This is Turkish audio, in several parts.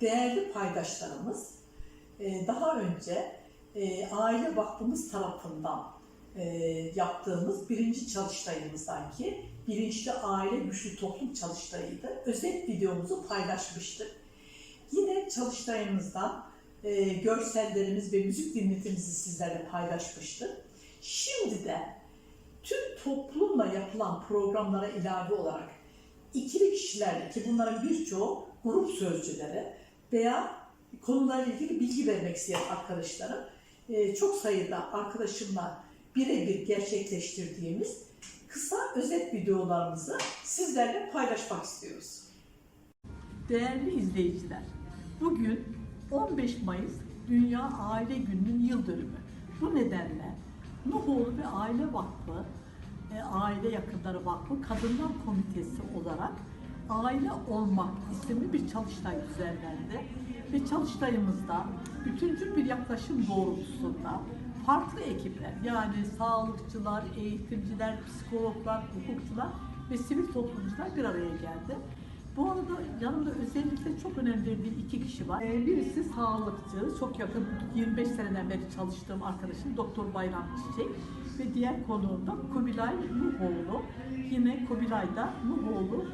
değerli paydaşlarımız e, daha önce e, Aile Vakfımız tarafından e, yaptığımız birinci çalıştayımızdan ki bilinçli aile güçlü toplum çalıştayıydı. Özet videomuzu paylaşmıştık. Yine çalıştayımızdan görsellerimiz ve müzik dinletimizi sizlerle paylaşmıştık. Şimdi de tüm toplumla yapılan programlara ilave olarak ikili kişilerle ki bunların birçoğu grup sözcüleri veya konularla ilgili bilgi vermek isteyen arkadaşlarım e, çok sayıda arkadaşımla birebir gerçekleştirdiğimiz kısa özet videolarımızı sizlerle paylaşmak istiyoruz. Değerli izleyiciler, bugün 15 Mayıs Dünya Aile Günü'nün yıl dönümü. Bu nedenle Nuhoğlu ve Aile Vakfı, e, Aile Yakınları Vakfı Kadınlar Komitesi olarak Aile Olmak isimli bir çalıştay düzenlendi. Ve çalıştayımızda bütüncül bir yaklaşım doğrultusunda farklı ekipler yani sağlıkçılar, eğitimciler, psikologlar, hukukçular ve sivil toplumcular bir araya geldi. Bu arada yanımda özellikle çok önem verdiğim iki kişi var. Ee, Birisi sağlıkçı, çok yakın 25 seneden beri çalıştığım arkadaşım Doktor Bayram Çiçek ve diğer konuğum da Kubilay Nuhoğlu. Yine Kubilay'da Nuhoğlu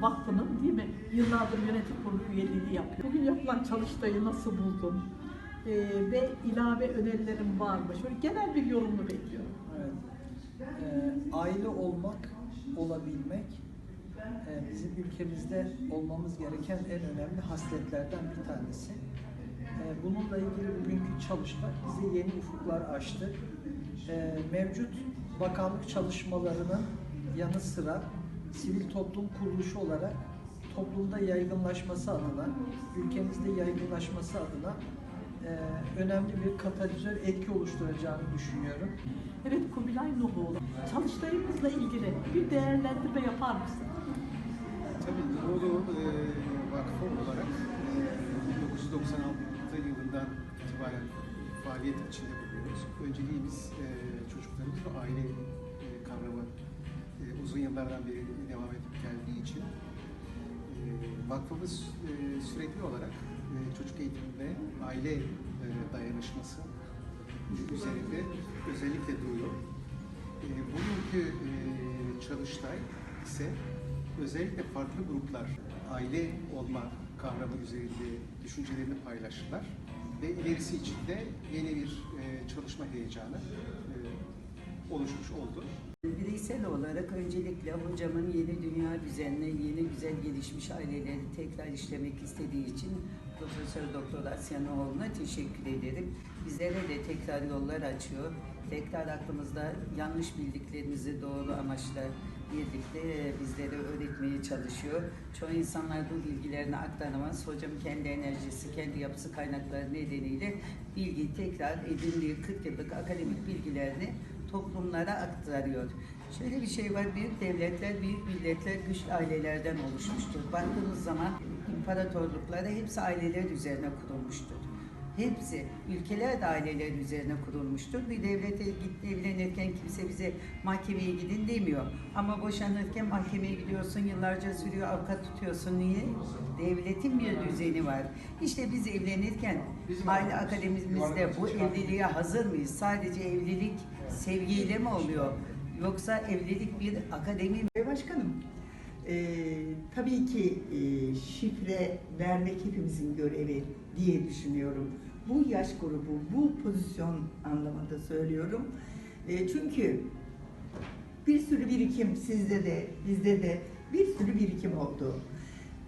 Vakfı'nın değil mi yıllardır yönetim kurulu üyeliğini yapıyor. Bugün yapılan çalıştayı nasıl buldun? Ee, ve ilave önerilerim var mı? Şöyle genel bir yorumunu bekliyorum. Evet. Ee, aile olmak, olabilmek e, bizim ülkemizde olmamız gereken en önemli hasletlerden bir tanesi. E, bununla ilgili bugünkü çalışma bize yeni ufuklar açtı. E, mevcut bakanlık çalışmalarının yanı sıra sivil toplum kuruluşu olarak toplumda yaygınlaşması adına, ülkemizde yaygınlaşması adına e, önemli bir katalizör etki oluşturacağını düşünüyorum. Evet Kubilay Nuhoğlu. Çalıştayımızla ilgili bir değerlendirme yapar mısın? Tabii Doğulu e, Vakfı olarak e, 1996 yılından itibaren faaliyet içinde bulunuyoruz. Önceliğimiz e, çocuklarımız ve aile e, kavramı yıllardan beri devam edip geldiği için vakfımız sürekli olarak çocuk eğitimi ve aile dayanışması üzerinde özellikle duruyor. Bugünkü çalıştay ise özellikle farklı gruplar aile olma kavramı üzerinde düşüncelerini paylaştılar ve ilerisi için de yeni bir çalışma heyecanı oluşmuş oldu. Bireysel olarak öncelikle hocamın yeni dünya düzenine, yeni güzel gelişmiş aileleri tekrar işlemek istediği için Profesör Doktor Asyanoğlu'na teşekkür ederim. Bizlere de tekrar yollar açıyor. Tekrar aklımızda yanlış bildiklerimizi doğru amaçla birlikte bizlere öğretmeye çalışıyor. Çoğu insanlar bu bilgilerini aktaramaz. Hocam kendi enerjisi, kendi yapısı kaynakları nedeniyle bilgiyi tekrar edindiği 40 yıllık akademik bilgilerini toplumlara aktarıyor. Şöyle bir şey var, büyük devletler, büyük milletler güçlü ailelerden oluşmuştur. Baktığımız zaman imparatorlukları hepsi aileler üzerine kurulmuştur. Hepsi, ülkeler de aileler üzerine kurulmuştur. Bir devlete git evlenirken kimse bize mahkemeye gidin demiyor. Ama boşanırken mahkemeye gidiyorsun, yıllarca sürüyor, avukat tutuyorsun. Niye? Devletin bir düzeni var. İşte biz evlenirken aile akademimizde bu evliliğe hazır mıyız? Sadece evlilik sevgiyle mi oluyor? Yoksa evlilik bir akademi mi? Başkanım, e, tabii ki e, şifre vermek hepimizin görevi diye düşünüyorum. Bu yaş grubu, bu pozisyon anlamında söylüyorum. E, çünkü bir sürü birikim sizde de, bizde de bir sürü birikim oldu.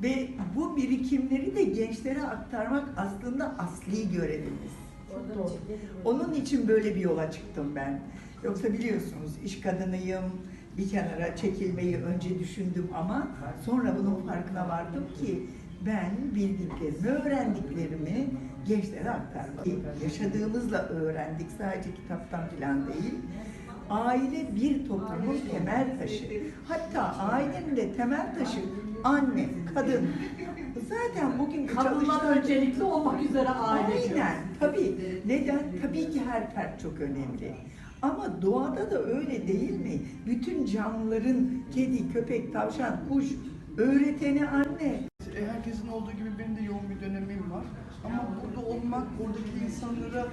Ve bu birikimleri de gençlere aktarmak aslında asli görevimiz. Onun için böyle bir yola çıktım ben. Yoksa biliyorsunuz iş kadınıyım, bir kenara çekilmeyi önce düşündüm ama sonra bunun farkına vardım ki ben bildiklerimi, öğrendiklerimi gençlere aktarmak. Yaşadığımızla öğrendik sadece kitaptan falan değil. Aile bir toplumun temel taşı. Hatta ailenin de temel taşı anne, kadın. Zaten bugünkü Kadınlar öncelikli olmak üzere aile. Aynen. Tabii. Neden? Tabii ki her fert çok önemli. Ama doğada da öyle değil mi? Bütün canlıların kedi, köpek, tavşan, kuş öğreteni anne. E, herkesin olduğu gibi benim de yoğun bir dönemim var. Ama burada olmak, oradaki insanlara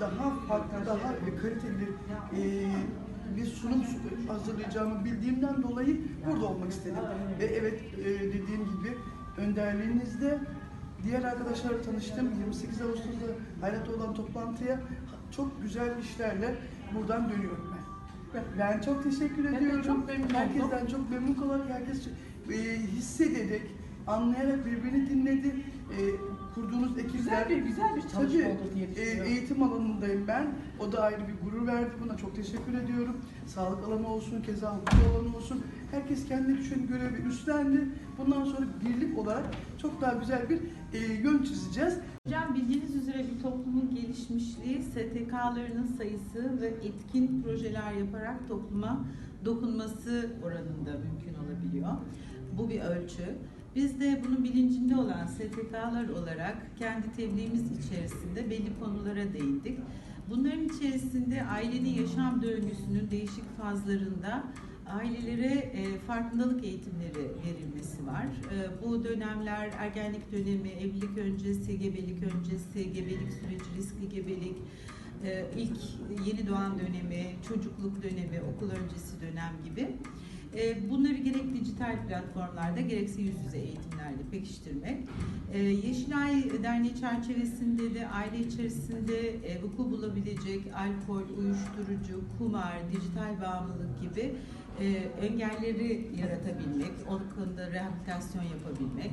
daha farklı, daha kaliteli e, bir sunum su- hazırlayacağımı bildiğimden dolayı burada olmak istedim. Ve evet e, dediğim gibi önderliğinizde diğer arkadaşlarla tanıştım. 28 Ağustos'ta Hayrat'ta olan toplantıya çok güzel işlerle buradan dönüyorum ben. Ben çok teşekkür Ben ediyorum. çok memnun oldum. Herkesten çok memnun kalarak, herkes e, hissederek, anlayarak birbirini dinledi. E, kurduğunuz ekipler. Güzel bir güzel bir çalışma Tabii, oldu diye e, eğitim alanındayım ben. O da ayrı bir gurur verdi. Buna çok teşekkür ediyorum. Sağlık alanı olsun, keza hukuk alanı olsun. Herkes kendi düşen görevi üstlendi. Bundan sonra birlik olarak çok daha güzel bir e, yön çizeceğiz. Hocam bildiğiniz üzere bir toplumun gelişmişliği, STK'larının sayısı ve etkin projeler yaparak topluma dokunması oranında mümkün olabiliyor. Bu bir ölçü. Biz de bunun bilincinde olan STK'lar olarak kendi tebliğimiz içerisinde belli konulara değindik. Bunların içerisinde ailenin yaşam döngüsünün değişik fazlarında ailelere e, farkındalık eğitimleri verilmesi var. E, bu dönemler ergenlik dönemi, evlilik öncesi, gebelik öncesi, gebelik süreci, riskli gebelik, e, ilk yeni doğan dönemi, çocukluk dönemi, okul öncesi dönem gibi. E, bunları gerek dijital platformlarda gerekse yüz yüze eğitimlerle pekiştirmek. E, Yeşilay Derneği çerçevesinde de aile içerisinde e, vuku bulabilecek alkol, uyuşturucu, kumar, dijital bağımlılık gibi e, engelleri yaratabilmek, o konuda rehabilitasyon yapabilmek,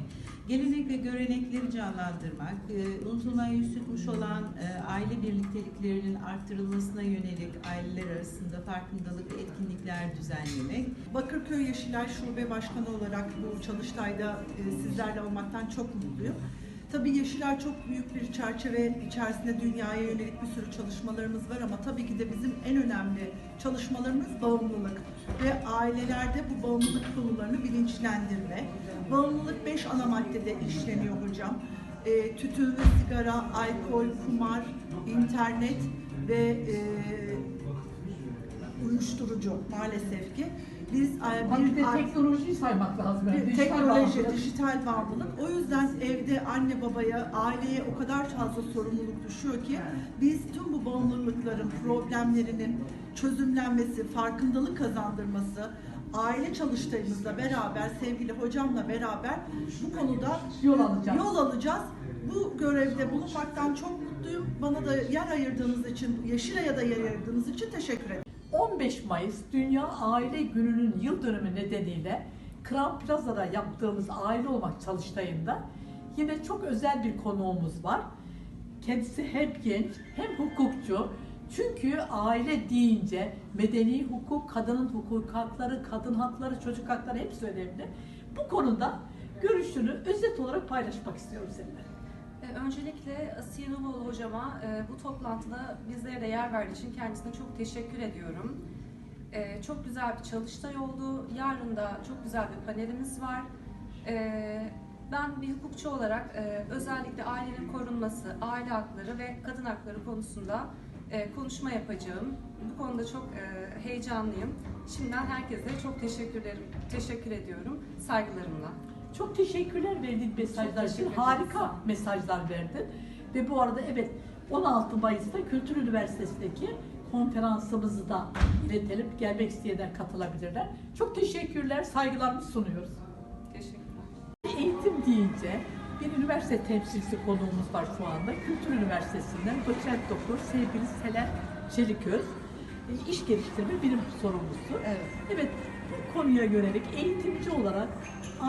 gelenek ve görenekleri canlandırmak, e, unutulmaya yüz tutmuş olan e, aile birlikteliklerinin arttırılmasına yönelik aileler arasında farkındalık ve etkinlikler düzenlemek, Bakırköy Yeşilay Şube Başkanı olarak bu çalıştayda e, sizlerle olmaktan çok mutluyum. Tabii Yeşilay çok büyük bir çerçeve içerisinde dünyaya yönelik bir sürü çalışmalarımız var ama tabii ki de bizim en önemli çalışmalarımız bağımlılık ve ailelerde bu bağımlılık konularını bilinçlendirme. Bağımlılık 5 ana maddede işleniyor hocam. E, tütün ve sigara, alkol, kumar, internet ve e, uyuşturucu maalesef ki. Biz e, bir ar- teknolojiyi saymak lazım. yani. bir teknoloji, dijital bağımlılık. O yüzden evde anne babaya, aileye o kadar fazla sorumluluk düşüyor ki biz tüm bu bağımlılıkların problemlerinin çözümlenmesi, farkındalık kazandırması, aile çalıştayımızla beraber, sevgili hocamla beraber bu konuda Yol alacağız. yol alacağız. Bu görevde bulunmaktan çok mutluyum. Bana da yer ayırdığınız için, Yeşilay'a da yer ayırdığınız için teşekkür ederim. 15 Mayıs Dünya Aile Günü'nün yıl dönümü nedeniyle Kram Plaza'da yaptığımız aile olmak çalıştayında yine çok özel bir konuğumuz var. Kendisi hem genç hem hukukçu. Çünkü aile deyince medeni hukuk, kadının hukuk hakları, kadın hakları, çocuk hakları hepsi önemli. Bu konuda görüşünü özet olarak paylaşmak istiyorum seninle. Öncelikle Asiye hocama e, bu toplantıda bizlere de yer verdiği için kendisine çok teşekkür ediyorum. E, Çok güzel bir çalıştay oldu. Yarın da çok güzel bir panelimiz var. E, Ben bir hukukçu olarak e, özellikle ailenin korunması, aile hakları ve kadın hakları konusunda e, konuşma yapacağım. Bu konuda çok e, heyecanlıyım. Şimdiden herkese çok teşekkür ederim, teşekkür ediyorum saygılarımla. Çok teşekkürler verdiğin mesajlar için. Harika mesajlar verdin. Ve bu arada evet 16 Mayıs'ta Kültür Üniversitesi'ndeki konferansımızı da iletelim. Gelmek isteyenler katılabilirler. Çok teşekkürler, saygılarımızı sunuyoruz. Teşekkürler. Eğitim deyince bir üniversite temsilcisi konuğumuz var şu anda. Kültür Üniversitesi'nden doçent doktor sevgili Selen Çeliköz. E, iş geliştirme bilim sorumlusu. Evet. Evet, bu konuya yönelik eğitimci olarak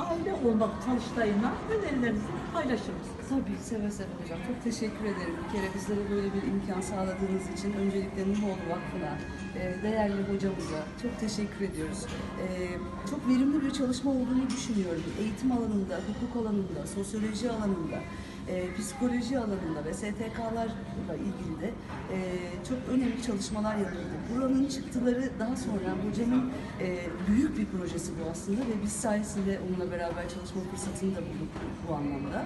aile olmak çalıştayına önerilerinizi paylaşır mısınız? Tabii seve seve hocam. Çok teşekkür ederim. Bir kere bizlere böyle bir imkan sağladığınız için öncelikle Numoğlu Vakfı'na, e, değerli hocamıza çok teşekkür ediyoruz. E, Çok verimli bir çalışma olduğunu düşünüyorum. Eğitim alanında, hukuk alanında, sosyoloji alanında, e, psikoloji alanında ve STK'larla ilgili de e, çok önemli çalışmalar yapıldı. Buranın çıktıları daha sonra hocamın e, büyük bir projesi bu aslında ve biz sayesinde onunla beraber çalışma fırsatını da bulduk bu, anlamda.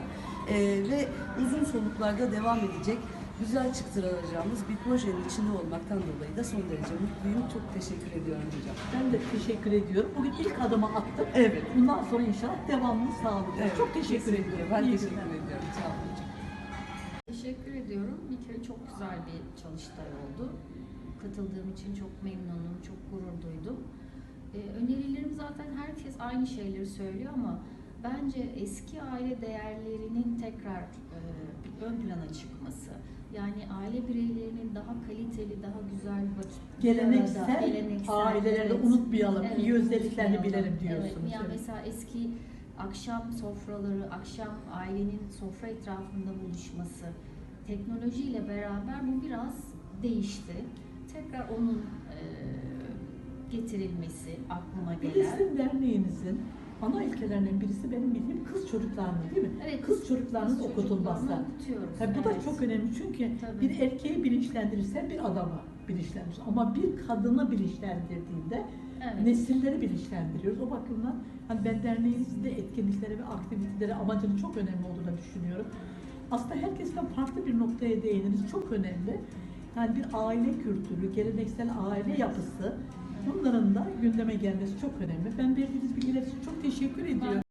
E, ve uzun soluklarda devam edecek güzel çıktıracağımız bir projenin içinde olmaktan dolayı da son derece mutluyum. Çok teşekkür ediyorum hocam. Ben de teşekkür ediyorum. Bugün ilk adımı attık. Evet. Bundan sonra inşallah devamını sağlayacağız. Evet, Çok teşekkür kesinlikle. ediyorum. Ben İyi teşekkür günler. ediyorum. Sağ olun hocam. Teşekkür ediyorum. Bir kere çok güzel bir çalıştay oldu. Katıldığım için çok memnunum, çok gurur duydum. Ee, önerilerim zaten herkes aynı şeyleri söylüyor ama bence eski aile değerlerinin tekrar e, ön plana çıkması, yani aile bireylerinin daha kaliteli, daha güzel vakit Geleneksel, geleneksel, aileleri de evet. unutmayalım. Evet, iyi özelliklerini unutmayalım. bilelim diyorsunuz. Evet, yani Evet. mesela eski akşam sofraları, akşam ailenin sofra etrafında buluşması, teknolojiyle beraber bu biraz değişti. Tekrar onun e, getirilmesi aklıma gelen. Filistin Derneği'nizin ana ilkelerinden birisi benim bildiğim kız çocuklarının değil mi? Evet, kız çocuklarının okutulması. çocuklarını Ha, bu da evet. çok önemli çünkü Tabii. bir erkeği bilinçlendirirsen bir adamı bilinçlendirir. Ama bir kadını bilinçlendirdiğinde Evet. nesilleri bilinçlendiriyoruz. O bakımdan hani ben derneğimizin de etkinlikleri ve aktiviteleri amacının çok önemli olduğunu düşünüyorum. Aslında herkesten farklı bir noktaya değininiz çok önemli. Yani bir aile kültürü, geleneksel aile yapısı bunların da gündeme gelmesi çok önemli. Ben verdiğiniz bilgiler için çok teşekkür ediyorum.